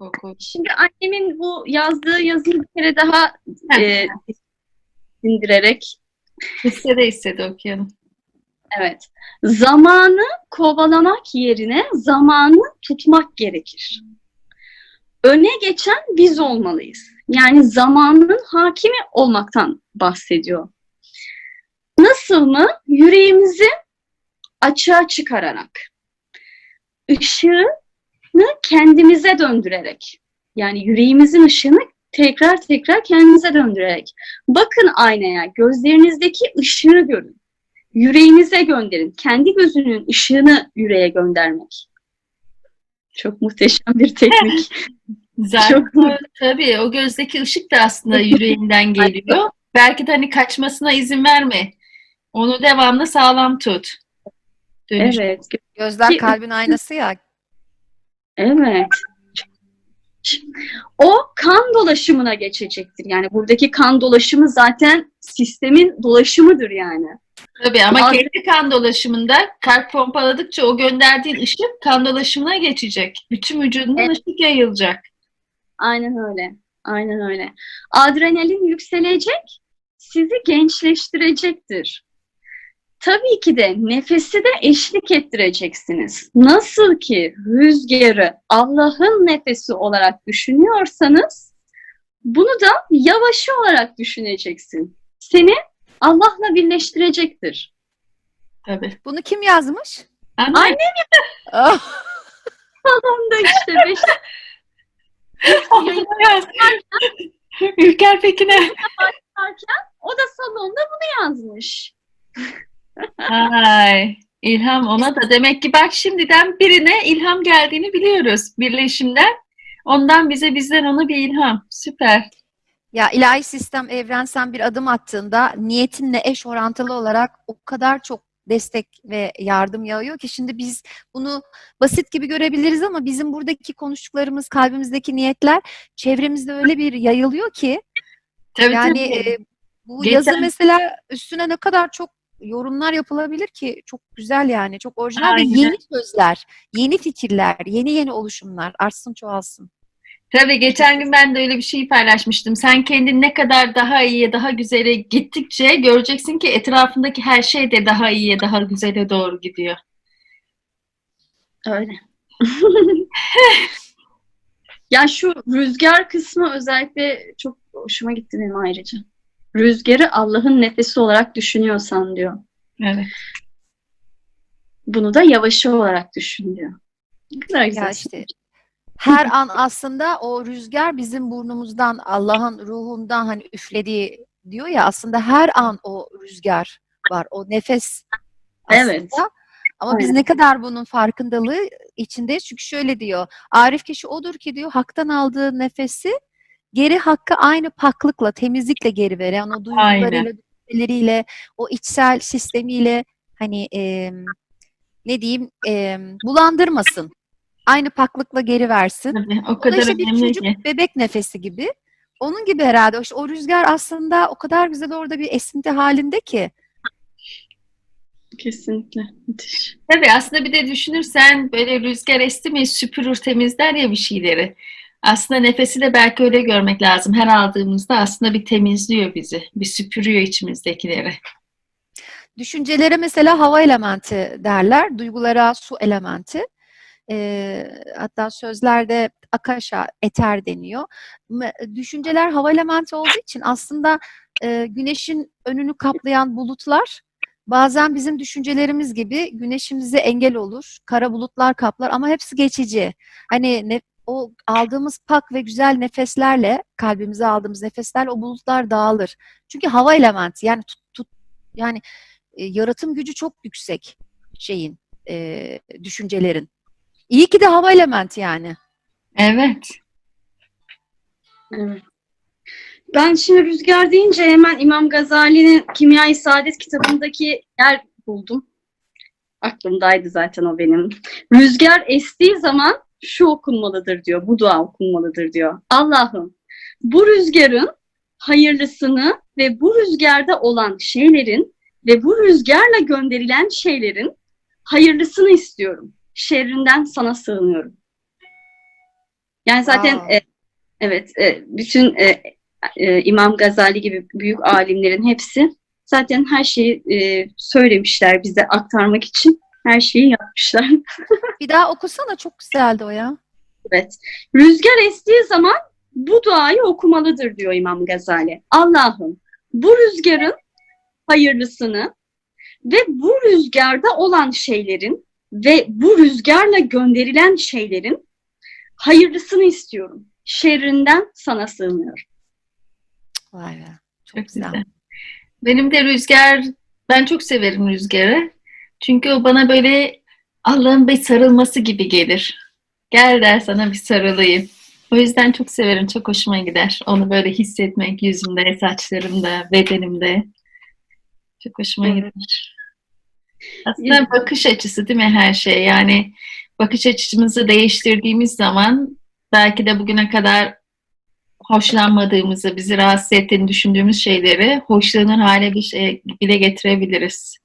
Oku. Şimdi annemin bu yazdığı yazıyı bir kere daha e, sindirerek Hissede hissede okuyalım. Evet. Zamanı kovalamak yerine zamanı tutmak gerekir. Öne geçen biz olmalıyız. Yani zamanın hakimi olmaktan bahsediyor. Nasıl mı? Yüreğimizi açığa çıkararak, ışığını kendimize döndürerek, yani yüreğimizin ışığını tekrar tekrar kendimize döndürerek. Bakın aynaya, gözlerinizdeki ışığı görün yüreğinize gönderin. Kendi gözünün ışığını yüreğe göndermek. Çok muhteşem bir teknik. Zaten Çok tabii o gözdeki ışık da aslında yüreğinden geliyor. Belki de hani kaçmasına izin verme. Onu devamlı sağlam tut. Dönüş. evet, Gözler kalbin aynası ya. Evet. O kan dolaşımına geçecektir. Yani buradaki kan dolaşımı zaten sistemin dolaşımıdır yani. Tabii ama Az- kendi kan dolaşımında kalp pompaladıkça o gönderdiğin ışık kan dolaşımına geçecek. Bütün vücudundan Evet. ışık yayılacak. Aynen öyle. Aynen öyle. Adrenalin yükselecek, sizi gençleştirecektir. Tabii ki de nefesi de eşlik ettireceksiniz. Nasıl ki rüzgarı Allah'ın nefesi olarak düşünüyorsanız, bunu da yavaşı olarak düşüneceksin. Seni Allah'la birleştirecektir. Tabii. Bunu kim yazmış? Anne, Anne Ah, Salonda işte beş Ülker Pekin'e. o da salonda bunu yazmış. Ay, ilham ona da demek ki bak şimdiden birine ilham geldiğini biliyoruz birleşimden. Ondan bize bizden ona bir ilham. Süper. ya ilahi sistem evrensel bir adım attığında niyetinle eş orantılı olarak o kadar çok destek ve yardım yağıyor ki şimdi biz bunu basit gibi görebiliriz ama bizim buradaki konuştuklarımız, kalbimizdeki niyetler çevremizde öyle bir yayılıyor ki Tabii yani tabii. e, bu Geçen- yazı mesela üstüne ne kadar çok yorumlar yapılabilir ki çok güzel yani çok orijinal ve Aynen. yeni sözler, yeni fikirler, yeni yeni oluşumlar artsın çoğalsın. Tabii geçen gün ben de öyle bir şey paylaşmıştım. Sen kendin ne kadar daha iyiye, daha güzele gittikçe göreceksin ki etrafındaki her şey de daha iyiye, daha güzele doğru gidiyor. Öyle. ya şu rüzgar kısmı özellikle çok hoşuma gitti benim ayrıca. Rüzgarı Allah'ın nefesi olarak düşünüyorsan diyor. Evet. Bunu da yavaşı olarak düşün diyor. Ne kadar güzel. Ya işte her an aslında o rüzgar bizim burnumuzdan, Allah'ın ruhundan hani üflediği diyor ya aslında her an o rüzgar var. O nefes aslında. Evet. Ama biz ne kadar bunun farkındalığı içindeyiz. Çünkü şöyle diyor. Arif kişi odur ki diyor haktan aldığı nefesi geri hakkı aynı paklıkla, temizlikle geri veren o duygularıyla, düşünceleriyle, o içsel sistemiyle hani em, ne diyeyim em, bulandırmasın. Aynı paklıkla geri versin. Tabii, o O da kadar işte bir önemli çocuk ki. bebek nefesi gibi. Onun gibi herhalde. İşte o rüzgar aslında o kadar güzel orada bir esinti halinde ki. Kesinlikle. Müthiş. Tabii aslında bir de düşünürsen böyle rüzgar esti mi süpürür temizler ya bir şeyleri. Aslında nefesi de belki öyle görmek lazım. Her aldığımızda aslında bir temizliyor bizi. Bir süpürüyor içimizdekileri. Düşüncelere mesela hava elementi derler. Duygulara su elementi. Ee, hatta sözlerde akasha, eter deniyor. Düşünceler hava elementi olduğu için aslında e, güneşin önünü kaplayan bulutlar bazen bizim düşüncelerimiz gibi güneşimize engel olur. Kara bulutlar kaplar ama hepsi geçici. Hani ne, o aldığımız pak ve güzel nefeslerle, kalbimize aldığımız nefeslerle o bulutlar dağılır. Çünkü hava elementi yani tut, tut yani e, yaratım gücü çok yüksek şeyin, e, düşüncelerin. İyi ki de hava elementi yani. Evet. Evet. Ben şimdi rüzgar deyince hemen İmam Gazali'nin Kimya-i Saadet kitabındaki yer buldum. Aklımdaydı zaten o benim. Rüzgar estiği zaman şu okunmalıdır diyor, bu dua okunmalıdır diyor. Allah'ım bu rüzgarın hayırlısını ve bu rüzgarda olan şeylerin ve bu rüzgarla gönderilen şeylerin hayırlısını istiyorum. Şerrinden sana sığınıyorum. Yani zaten Aa. e, evet e, bütün e, e, İmam Gazali gibi büyük alimlerin hepsi zaten her şeyi e, söylemişler bize aktarmak için. Her şeyi yapmışlar. Bir daha okusana çok güzeldi o ya. Evet. Rüzgar estiği zaman bu duayı okumalıdır diyor İmam Gazali. Allah'ım bu rüzgarın hayırlısını ve bu rüzgarda olan şeylerin ve bu rüzgarla gönderilen şeylerin hayırlısını istiyorum. Şerrinden sana sığınıyorum. Vay be. Çok, Çok güzel. güzel. Benim de rüzgar, ben çok severim rüzgarı. Çünkü o bana böyle Allah'ın bir sarılması gibi gelir. Gel der sana bir sarılayım. O yüzden çok severim, çok hoşuma gider. Onu böyle hissetmek yüzümde, saçlarımda, bedenimde. Çok hoşuma Evet. gider. Aslında bakış açısı değil mi her şey? Yani bakış açımızı değiştirdiğimiz zaman belki de bugüne kadar hoşlanmadığımızı, bizi rahatsız ettiğini düşündüğümüz şeyleri hoşlanır hale şey bile getirebiliriz.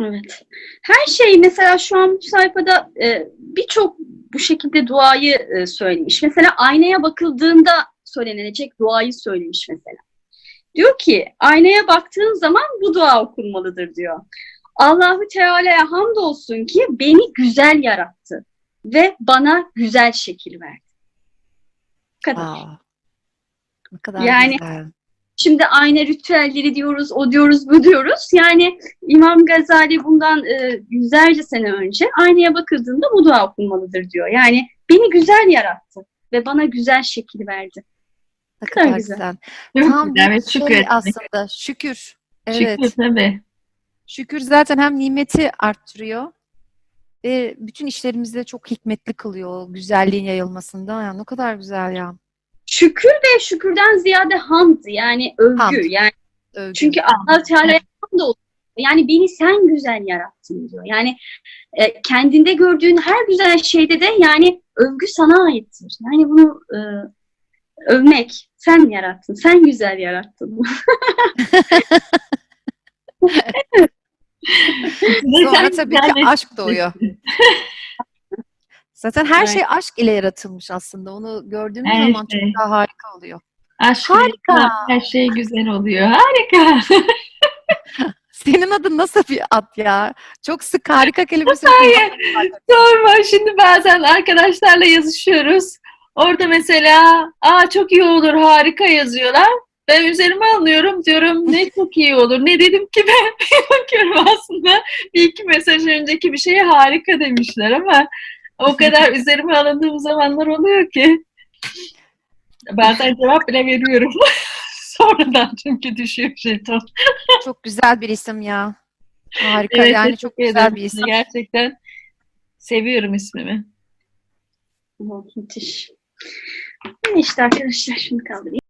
Evet. Her şey mesela şu an bu sayfada e, birçok bu şekilde duayı e, söylemiş. Mesela aynaya bakıldığında söylenecek duayı söylemiş mesela. Diyor ki aynaya baktığın zaman bu dua okunmalıdır diyor. Allahu Teala'ya hamdolsun ki beni güzel yarattı ve bana güzel şekil verdi. Bu kadar. Aa, ne kadar Yani- güzel. Şimdi ayna ritüelleri diyoruz, o diyoruz, bu diyoruz. Yani İmam Gazali bundan e, yüzlerce sene önce aynaya bakıldığında bu dua okunmalıdır diyor. Yani beni güzel yarattı ve bana güzel şekil verdi. Ne kadar kadar güzel. güzel. Çok Tam güzel ve bir şükür şey aslında. Şükür. Evet. Şükür tabii. Şükür zaten hem nimeti arttırıyor ve bütün işlerimizde çok hikmetli kılıyor o güzelliğin yayılmasında. Ya ne kadar güzel ya. Şükür ve şükürden ziyade hamd yani övgü. Hamd. Yani Övgü. çünkü Allah Teala'ya hamd olsun. Yani beni sen güzel yarattın diyor. Yani e, kendinde gördüğün her güzel şeyde de yani övgü sana aittir. Yani bunu e, övmek. Sen yarattın. Sen güzel yarattın. Sonra tabii ki aşk doğuyor. Zaten her Evet. şey aşk ile yaratılmış aslında. Onu gördüğümüz Her zaman şey. çok daha harika oluyor. Aşk Harika. her şey güzel oluyor. Harika. Senin adın nasıl bir at ya? Çok sık harika kelimesi. Hayır. Sorma. Şimdi bazen arkadaşlarla yazışıyoruz. Orada mesela aa çok iyi olur harika yazıyorlar. Ben üzerime alıyorum diyorum ne çok iyi olur. Ne dedim ki ben bakıyorum aslında bir iki mesaj önceki bir şeye harika demişler ama o kadar üzerime alındığım zamanlar oluyor ki bazen cevap bile veriyorum. Sonradan çünkü düşüyor jeton. Çok güzel bir isim ya. Harika Evet, yani çok güzel ederim. bir isim. Gerçekten seviyorum ismimi. Müthiş. İşte arkadaşlar şunu kaldırayım.